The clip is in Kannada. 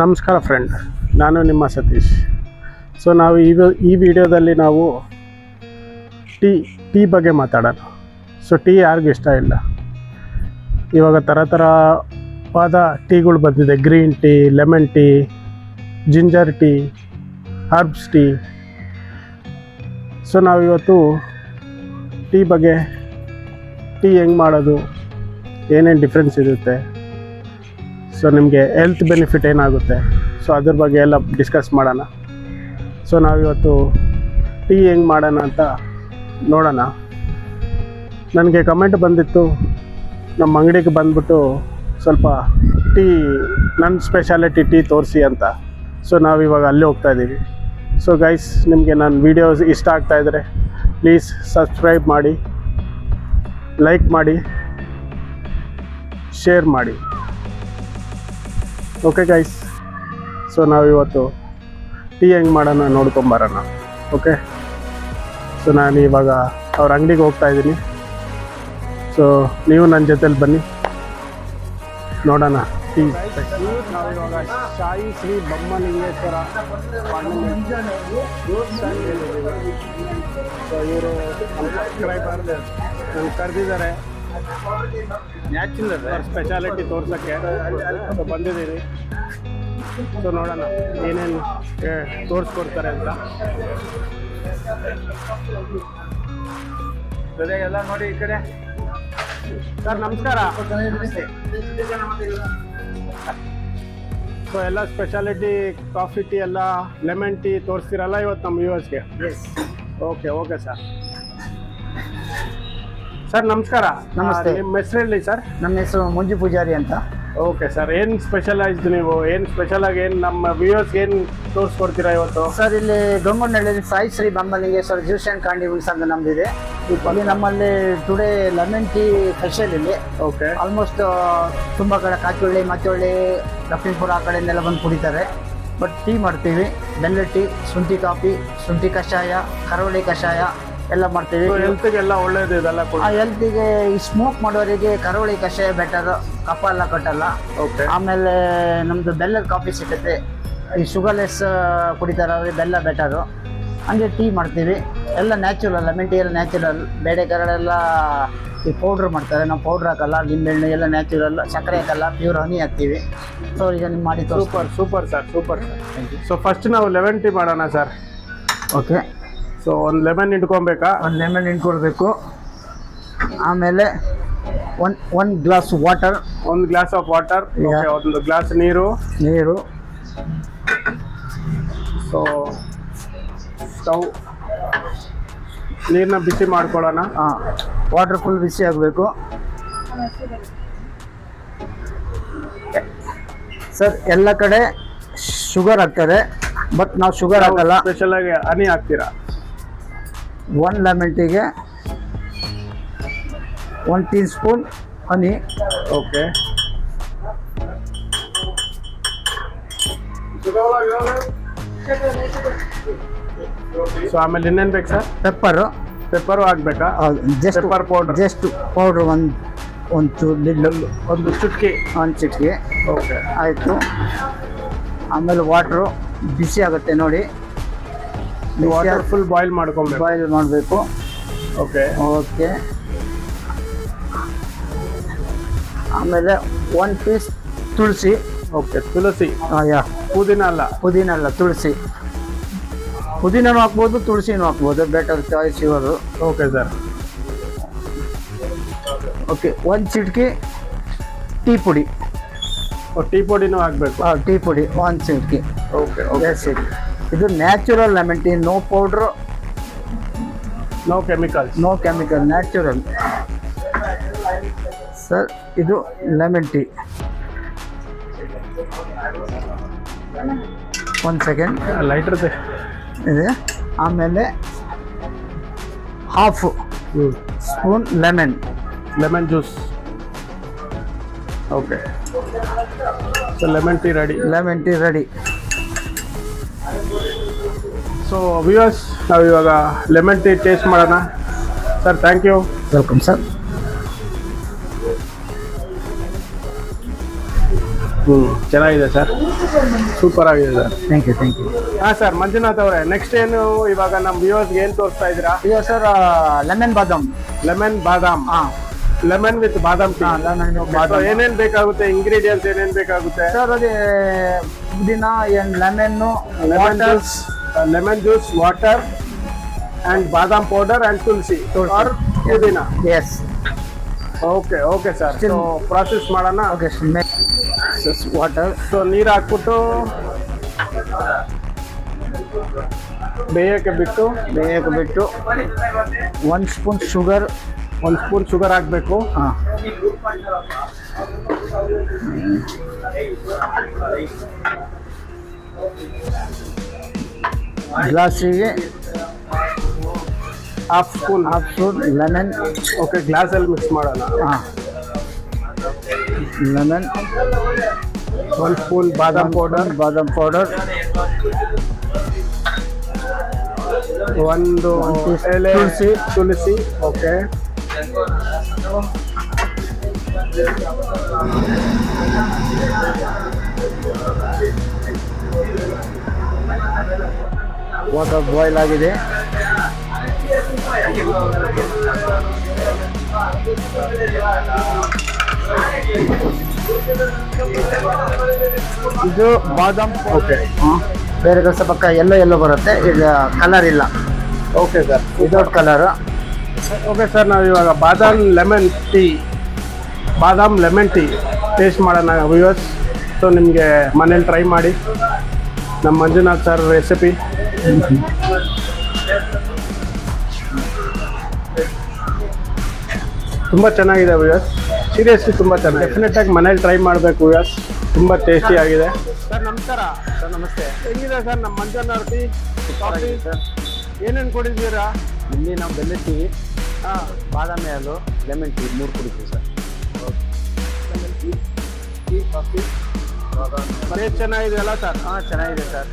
ನಮಸ್ಕಾರ ಫ್ರೆಂಡ್ ನಾನು ನಿಮ್ಮ ಸತೀಶ್. ಸೊ ನಾವು ಈ ಈ ವಿಡಿಯೋದಲ್ಲಿ ನಾವು ಟೀ ಟೀ ಬಗ್ಗೆ ಮಾತಾಡೋಣ. ಸೊ ಟೀ ಯಾರಿಗೂ ಇಷ್ಟ ಇಲ್ಲ. ಇವಾಗ ಥರ ಥರವಾದ ಟೀಗಳು ಬಂದಿದೆ. Green tea, lemon tea, ginger tea, herbs tea. So ನಾವಿವತ್ತು ಟೀ ಬಗ್ಗೆ, ಟೀ ಹೆಂಗೆ ಮಾಡೋದು, ಏನೇನು ಡಿಫ್ರೆನ್ಸ್ ಇರುತ್ತೆ ಸೊ ನಿಮಗೆ ಹೆಲ್ತ್ ಬೆನಿಫಿಟ್ ಏನಾಗುತ್ತೆ? ಸೊ ಅದ್ರ ಬಗ್ಗೆ ಎಲ್ಲ ಡಿಸ್ಕಸ್ ಮಾಡೋಣ. ಸೊ ನಾವಿವತ್ತು ಟೀ ಹೆಂಗೆ ಮಾಡೋಣ ಅಂತ ನೋಡೋಣ. ನನಗೆ ಕಮೆಂಟ್ ಬಂದಿತ್ತು. ನಮ್ಮ ಅಂಗಡಿಗೆ ಬಂದ್ಬಿಟ್ಟು ಸ್ವಲ್ಪ ಟೀ ನನ್ನ ಸ್ಪೆಷಾಲಿಟಿ ಟೀ ತೋರಿಸಿ ಅಂತ. ಸೊ ನಾವಿವಾಗ ಅಲ್ಲೇ ಹೋಗ್ತಾ ಇದ್ದೀವಿ ಸೊ ಗೈಸ್ ನಿಮಗೆ ನನ್ನ ವೀಡಿಯೋಸ್ ಇಷ್ಟ ಆಗ್ತಾಯಿದ್ರೆ ಪ್ಲೀಸ್ ಸಬ್ಸ್ಕ್ರೈಬ್ ಮಾಡಿ ಲೈಕ್ ಮಾಡಿ ಶೇರ್ ಮಾಡಿ. ಓಕೆ ಗೈಸ್ ಸೊ ನಾವಿವತ್ತು ಟೀ ಹೆಂಗೆ ಮಾಡೋಣ ನೋಡ್ಕೊಂಬರೋಣ ಓಕೆ ಸೊ ನಾನು ಇವಾಗ ಅವ್ರ ಅಂಗಡಿಗೆ ಹೋಗ್ತಾ ಇದ್ದೀನಿ. ಸೊ ನೀವು ನನ್ನ ಜೊತೆಲಿ ಬನ್ನಿ. ನೋಡೋಣ. ಟೀ. ನಾವಿವಾಗ ಶಾಯಿ ಶ್ರೀ ಬೊಮ್ಮಲಿಂಗೇಶ್ವರ ಸೊ ಇವರು ನನ್ನ ಕರೆದಿದ್ದಾರೆ. ನ್ಯಾಚುರಲ್ ಸ್ಪೆಷಾಲಿಟಿ ತೋರ್ಸೋಕ್ಕೆ. ಸೊ ಬಂದಿದ್ದೀವಿ ಸೊ ನೋಡೋಣ. ಏನೇನು ತೋರಿಸ್ಕೊಡ್ತಾರೆ ಅಂತ. ಎಲ್ಲ ನೋಡಿ ಈ ಕಡೆ. ಸರ್ ನಮಸ್ಕಾರ. ಸೊ ಎಲ್ಲ ಸ್ಪೆಷಾಲಿಟಿ ಕಾಫಿ ಟೀ ಎಲ್ಲ ಲೆಮನ್ ಟೀ ತೋರಿಸ್ತೀರಲ್ಲ ಇವತ್ತು ನಮ್ಮ ಯೂಎಸ್ಗೆ ಓಕೆ ಓಕೆ ಸರ್ ಸರ್ ನಮಸ್ಕಾರ. ನಮಸ್ತೆ. ನಿಮ್ಮ ಹೆಸರು ಹೇಳಿ ಸರ್? ನಮ್ಮ ಹೆಸರು ಮಂಜು ಪೂಜಾರಿ ಅಂತ. ಓಕೆ ಸರ್ ಏನು ಸ್ಪೆಷಲೈಸ್ಡ್ ನೀವು? ಏನು ಸ್ಪೆಷಲಾಗಿ ಏನು ನಮ್ಮ ವ್ಯೂಯರ್ಸ್ ಏನು ತೋರಿಸ್ಕೊಡ್ತೀರಾ ಇವತ್ತು? ಸರ್ ಇಲ್ಲಿ Gangondahalli Sai Shri sir juice and ಕಾಂಡಿ ಉಲ್ಸ್ ಅಂತ ನಮ್ದಿದೆ. ಇಲ್ಲಿ ನಮ್ಮಲ್ಲಿ ಟುಡೇ ಲೆಮನ್ ಟೀ ಸ್ಪೆಷಲ್ ಇಲ್ಲಿ. ಓಕೆ ಆಲ್ಮೋಸ್ಟ್ ತುಂಬ ಕಡೆ ಕಾಚುಳ್ಳಿ ಮಚ್ಚೊಳ್ಳಿ ಲಕ್ಷ್ಮೀಪುರ ಆ ಕಡೆಯಿಂದೆಲ್ಲ ಬಂದು ಕುಡಿತಾರೆ. ಬಟ್ ಟೀ ಮಾಡ್ತೀವಿ. ಬೆಲ್ಲ ಟೀ ಶುಂಠಿ ಕಾಫಿ ಶುಂಠಿ ಕಷಾಯ ಕರಾವಳಿ ಕಷಾಯ ಎಲ್ಲ ಮಾಡ್ತೀವಿ ಹೆಲ್ತ್ಗೆಲ್ಲ ಒಳ್ಳೇದು ಇದೆಲ್ಲ ಹೆಲ್ತಿಗೆ ಈ ಸ್ಮೋಕ್ ಮಾಡೋರಿಗೆ ಕರಾವಳಿ ಕಷಾಯ ಬೆಟರ್ ಕಫ ಎಲ್ಲ ಕಟ್ಟಲ್ಲ. ಓಕೆ ಆಮೇಲೆ ನಮ್ಮದು ಬೆಲ್ಲದ ಕಾಫಿ ಸಿಗುತ್ತೆ. ಈ ಶುಗರ್ಲೆಸ್ ಕುಡಿತಾರವ್ರಿಗೆ ಬೆಲ್ಲ ಬೆಟರು ಹಂಗೆ ಟೀ ಮಾಡ್ತೀವಿ. ಎಲ್ಲ ನ್ಯಾಚುರಲ್ ಲೆಮನ್ ಟೀ ಎಲ್ಲ ನ್ಯಾಚುರಲ್ ಬೇರೆ ಕರಡೆಲ್ಲ ಈ ಪೌಡ್ರ್ ಮಾಡ್ತಾರೆ. ನಾವು ಪೌಡ್ರ್ ಹಾಕಲ್ಲ ನಿಂಬೆಹಣ್ಣು ಎಲ್ಲ ನ್ಯಾಚುರಲ್ ಸಕ್ಕರೆ ಹಾಕಲ್ಲ ಪ್ಯೂರ್ ಹನಿ ಹಾಕ್ತೀವಿ. ಸೊ ಈಗ ನಿಮ್ಮ ಮಾಡಿ super super sir super sir so first ನಾವು ಲೆಮನ್ ಟೀ ಮಾಡೋಣ ಸರ್ ಓಕೆ ಸೊ ಒಂದು ಲೆಮನ್ ಇಟ್ಕೊಬೇಕಾ ಒಂದು ಲೆಮನ್ ಇಟ್ಕೊಳ್ಬೇಕು. ಆಮೇಲೆ ಒನ್ ಒಂದು ಗ್ಲಾಸ್ ವಾಟರ್ ಒಂದು ಗ್ಲಾಸ್ ಆಫ್ ವಾಟರ್. ಒಂದು ಗ್ಲಾಸ್ ನೀರು. ನೀರು. ಸೊ ಸ್ಟವ್ ನೀರನ್ನ ಬಿಸಿ ಮಾಡ್ಕೊಳ್ಳೋಣ. ಹಾಂ ವಾಟರ್ ಫುಲ್ ಬಿಸಿ ಆಗಬೇಕು. ಸರ್ ಎಲ್ಲ ಕಡೆ ಶುಗರ್ ಹಾಕ್ತಾರೆ ಬಟ್ ನಾವು ಶುಗರ್ ಹಾಕಲ್ಲ. ಸ್ಪೆಷಲಾಗಿ ಹನಿ ಹಾಕ್ತೀರಾ? One lemon ಟೀಗೆ one teaspoon honey okay so ಆಮೇಲೆ ಇನ್ನೇನು ಬೇಕು ಸರ್? ಪೆಪ್ಪರು ಪೆಪ್ಪರು ಹಾಕ್ಬೇಕಾ just pepper powder just powder ಒಂದು ಒಂದು ಚೂರು ಒಂದು ಚುಟ್ಕಿ. ಒಂದು ಚಿಟಿಕೆ. ಓಕೆ ಆಯಿತು. ಆಮೇಲೆ ವಾಟ್ರು ಬಿಸಿ ಆಗುತ್ತೆ ನೋಡಿ. ವಾಟರ್ ಫುಲ್ ಬಾಯ್ಲ್ ಮಾಡ್ಕೊಬೇಕು. ಬಾಯ್ಲ್ ಮಾಡಬೇಕು. ಓಕೆ ಓಕೆ ಆಮೇಲೆ ಒನ್ ಪೀಸ್ ತುಳಸಿ. ಓಕೆ ತುಳಸಿ. ಯಾ. ಪುದೀನ ಅಲ್ಲ. ಪುದೀನ ಅಲ್ಲ ತುಳಸಿ. ಪುದೀನೂ ಹಾಕ್ಬೋದು ತುಳಸಿನೂ ಹಾಕ್ಬೋದು. ಬೆಟರ್ ಚಾಯ್ಸ್ ಇವರು ಓಕೆ ಸರ್ ಓಕೆ ಒಂದು ಚಿಟಕಿ ಟೀ ಪುಡಿ. ಟೀ ಪುಡಿನೂ ಹಾಕ್ಬೇಕು. ಆ, ಟೀ ಪುಡಿ ಒಂದು ಚಿಟಕಿ. ಓಕೆ ಎಸ್ ಇದು natural lemon tea no powder no chemicals no chemical natural sir ಇದು ಲೆಮನ್ ಟೀ ಒಂದು ಸೆಕೆಂಡ್ ಲೈಟರ್ ಇದೆ. ಆಮೇಲೆ half spoon lemon lemon juice okay sir lemon tea ready lemon tea ready so viewers ನಾವು ಇವಾಗ ಲೆಮನ್ ಟೀ ಟೇಸ್ಟ್ ಮಾಡೋಣ. Sir thank you welcome sir ಹ್ಞೂ ಚೆನ್ನಾಗಿದೆ ಸರ್ ಸೂಪರ್ ಆಗಿದೆ sir thank you thank you ಹಾಂ ಸರ್ ಮಂಜುನಾಥ್ ಅವರೇ ನೆಕ್ಸ್ಟ್ ಏನು ಇವಾಗ ನಮ್ಮ ವ್ಯೂವರ್ಸ್ಗೆ ಏನು ತೋರಿಸ್ತಾ ಇದ್ದೀರಾ? ಇದು ಸರ್ ಲೆಮನ್ ಬಾದಾಮ್. ಲೆಮನ್ ಬಾದಾಮ್. ಹಾಂ. ಲೆಮನ್ ವಿತ್ ಬಾದಾಮ್ ಟೀ ಏನೇನು ಬೇಕಾಗುತ್ತೆ ಇಂಗ್ರೀಡಿಯೆಂಟ್ಸ್ ಏನೇನು ಬೇಕಾಗುತ್ತೆ? ಸರ್ ಅದೇ ಪುದೀನ ಏನು lemon lemon juice lemon juice water and badam powder and tulsi or pudina yes okay okay sir so process ಮಾಡೋಣ ಓಕೆ ವಾಟರ್ ಸೊ ನೀರು ಹಾಕ್ಬಿಟ್ಟು ಬೇಯಕ್ಕೆ ಬಿಟ್ಟು ಬೇಯಕ್ಕೆ ಬಿಟ್ಟು ಒನ್ ಸ್ಪೂನ್ ಶುಗರ್ ಒಂದು ಸ್ಪೂನ್ ಶುಗರ್ ಹಾಕಬೇಕು. ಹಾಂ. ಗ್ಲಾಸಿಗೆ half spoon half spoon lemon okay ಗ್ಲಾಸಲ್ಲಿ mix ಮಾಡೋಣ ಹಾಂ ಲೆಮನ್ ಒಂದು ಸ್ಪೂನ್ ಬಾದಾಮ್ ಪೌಡರ್ ಬಾದಾಮ್ ಪೌಡರ್ ಒಂದು ಒಂದು teaspoon ಎಲೆ ತುಳಸಿ. ತುಳಸಿ ಓಕೆ ವಾಟರ್ ಬಾಯ್ಲ್ ಆಗಿದೆ. ಇದು ಬಾದಾಮ್ ಓಕೆ ಬೇರೆ ಕೆಲಸ ಪಕ್ಕ ಎಲ್ಲೋ ಎಲ್ಲೋ ಬರುತ್ತೆ. ಈಗ ಕಲರ್ ಇಲ್ಲ. Okay sir without colour okay sir ನಾವು ಇವಾಗ badam lemon tea badam lemon tea taste ಮಾಡೋಣ ವ್ಯೂವರ್ಸ್ ಸೊ ನಿಮಗೆ ಮನೇಲಿ ಟ್ರೈ ಮಾಡಿ. ನಮ್ಮ ಮಂಜುನಾಥ್ ಸರ್ ರೆಸಿಪಿ ತುಂಬ ಚೆನ್ನಾಗಿದೆ ವಿಯಾಸ್ ಸೀರಿಯಸ್ಲಿ ತುಂಬ ಚೆನ್ನಾಗಿ ಡೆಫಿನೆಟಾಗಿ ಮನೇಲಿ ಟ್ರೈ ಮಾಡಬೇಕು ವಿಯಾಸ್ ತುಂಬ ಟೇಸ್ಟಿ ಆಗಿದೆ. ಸರ್ ನಮಸ್ಕಾರ. ಸರ್ ನಮಸ್ತೆ. ಹೆಂಗಿದೆ ಸರ್ ನಮ್ಮ ಟೀ ಕಾಫಿ? ಸರ್. ಏನೇನು ಕೊಡಿದ್ದೀರಾ ಇಲ್ಲಿ ನಾವು ಬೆಲ್ಲ ಟೀ ಹಾಂ. ಬಾದಾಮಿ ಹಾಲು ಲೆಮನ್ ಟೀ ಮೂರು ಕುಡಿತೀವಿ ಸರ್. Tea coffee? ಬಾದಾಮಿ ಚೆನ್ನಾಗಿದೆ ಅಲ್ಲ ಸರ್? ಹಾಂ ಚೆನ್ನಾಗಿದೆ ಸರ್.